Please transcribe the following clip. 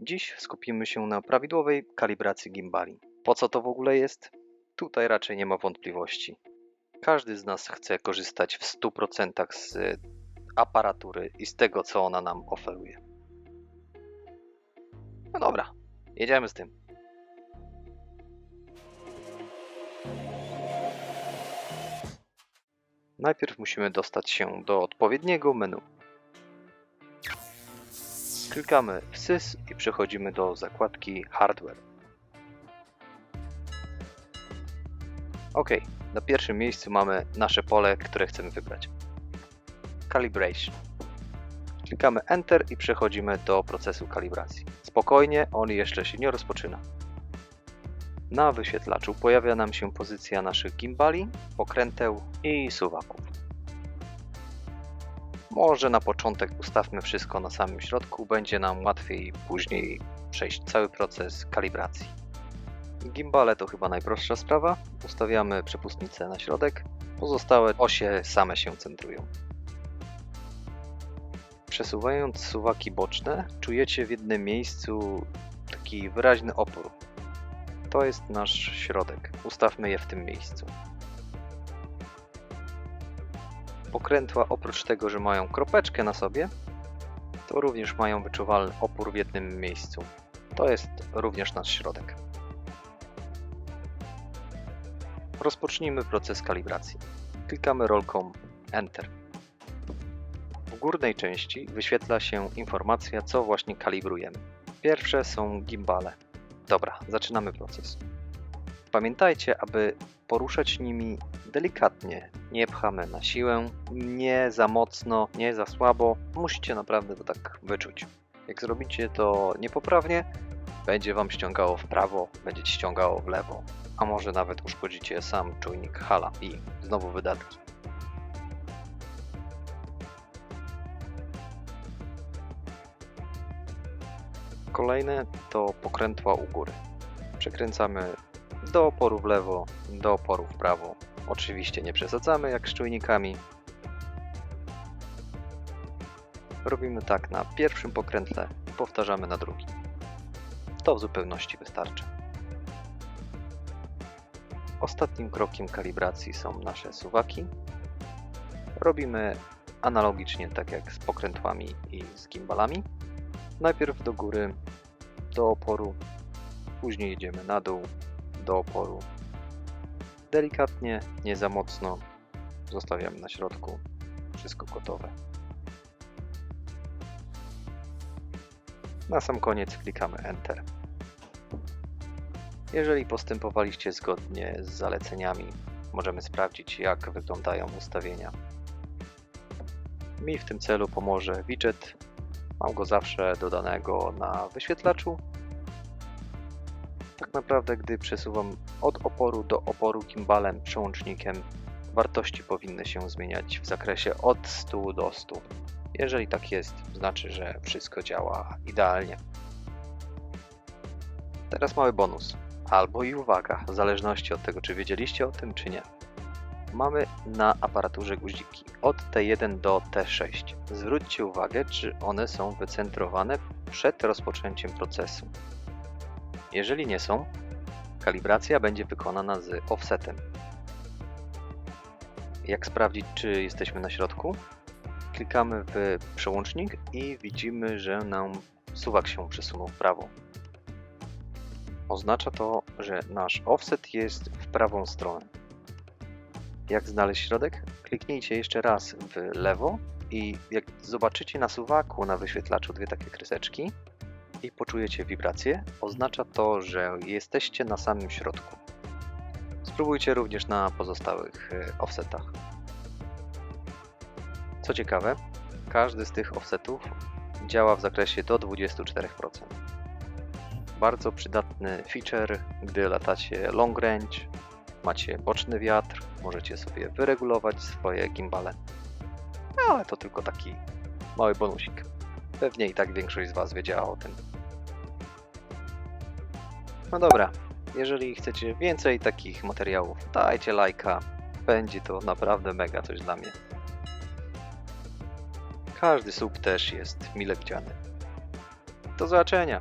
Dziś skupimy się na prawidłowej kalibracji gimbali. Po co to w ogóle jest? Tutaj raczej nie ma wątpliwości. Każdy z nas chce korzystać w 100% z aparatury i z tego, co ona nam oferuje. No dobra, jedziemy z tym. Najpierw musimy dostać się do odpowiedniego menu. Klikamy w SYS i przechodzimy do zakładki Hardware. OK, na pierwszym miejscu mamy nasze pole, które chcemy wybrać. Calibration. Klikamy Enter i przechodzimy do procesu kalibracji. Spokojnie, on jeszcze się nie rozpoczyna. Na wyświetlaczu pojawia nam się pozycja naszych gimbali, pokręteł i suwaków. Może na początek ustawmy wszystko na samym środku, będzie nam łatwiej później przejść cały proces kalibracji. Gimbale to chyba najprostsza sprawa. Ustawiamy przepustnicę na środek, pozostałe osie same się centrują. Przesuwając suwaki boczne, czujecie w jednym miejscu taki wyraźny opór. To jest nasz środek. Ustawmy je w tym miejscu. Pokrętła oprócz tego, że mają kropeczkę na sobie, to również mają wyczuwalny opór w jednym miejscu. To jest również nasz środek. Rozpocznijmy proces kalibracji. Klikamy rolką Enter. W górnej części wyświetla się informacja, co właśnie kalibrujemy. Pierwsze są gimbale. Dobra, zaczynamy proces. Pamiętajcie, aby poruszać nimi delikatnie. Nie pchamy na siłę, nie za mocno, nie za słabo. Musicie naprawdę to tak wyczuć. Jak zrobicie to niepoprawnie, będzie Wam ściągało w prawo, będzie ściągało w lewo, a może nawet uszkodzicie sam czujnik hala i znowu wydatki. Kolejne to pokrętła u góry. Przekręcamy do oporu w lewo, do oporu w prawo. Oczywiście nie przesadzamy jak z czujnikami. Robimy tak na pierwszym pokrętle powtarzamy na drugim. To w zupełności wystarczy. Ostatnim krokiem kalibracji są nasze suwaki. Robimy analogicznie tak jak z pokrętłami i z gimbalami. Najpierw do góry, do oporu, później jedziemy na dół, do oporu. Delikatnie, nie za mocno. Zostawiamy na środku. Wszystko gotowe. Na sam koniec klikamy Enter. Jeżeli postępowaliście zgodnie z zaleceniami, możemy sprawdzić jak wyglądają ustawienia. Mi w tym celu pomoże widget. Mam go zawsze dodanego na wyświetlaczu tak naprawdę, gdy przesuwam od oporu do oporu gimbalem przełącznikiem, wartości powinny się zmieniać w zakresie od 100 do 100. Jeżeli tak jest, znaczy, że wszystko działa idealnie. Teraz mały bonus. Albo i uwaga, w zależności od tego, czy wiedzieliście o tym, czy nie. Mamy na aparaturze guziki od T1 do T6. Zwróćcie uwagę, czy one są wycentrowane przed rozpoczęciem procesu. Jeżeli nie są, kalibracja będzie wykonana z offsetem. Jak sprawdzić, czy jesteśmy na środku? Klikamy w przełącznik i widzimy, że nam suwak się przesunął w prawo. Oznacza to, że nasz offset jest w prawą stronę. Jak znaleźć środek? Kliknijcie jeszcze raz w lewo i jak zobaczycie na suwaku na wyświetlaczu dwie takie kreseczki, i poczujecie wibrację, oznacza to, że jesteście na samym środku. Spróbujcie również na pozostałych e, offsetach. Co ciekawe, każdy z tych offsetów działa w zakresie do 24%. Bardzo przydatny feature, gdy latacie long range, macie boczny wiatr, możecie sobie wyregulować swoje gimbale. Ale to tylko taki mały bonusik. Pewnie i tak większość z Was wiedziała o tym. No dobra, jeżeli chcecie więcej takich materiałów, dajcie lajka. Będzie to naprawdę mega coś dla mnie. Każdy sub też jest mile widziany. Do zobaczenia!